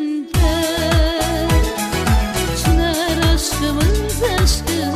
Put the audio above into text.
bahçesinde Çınar aşkımız aşkımız.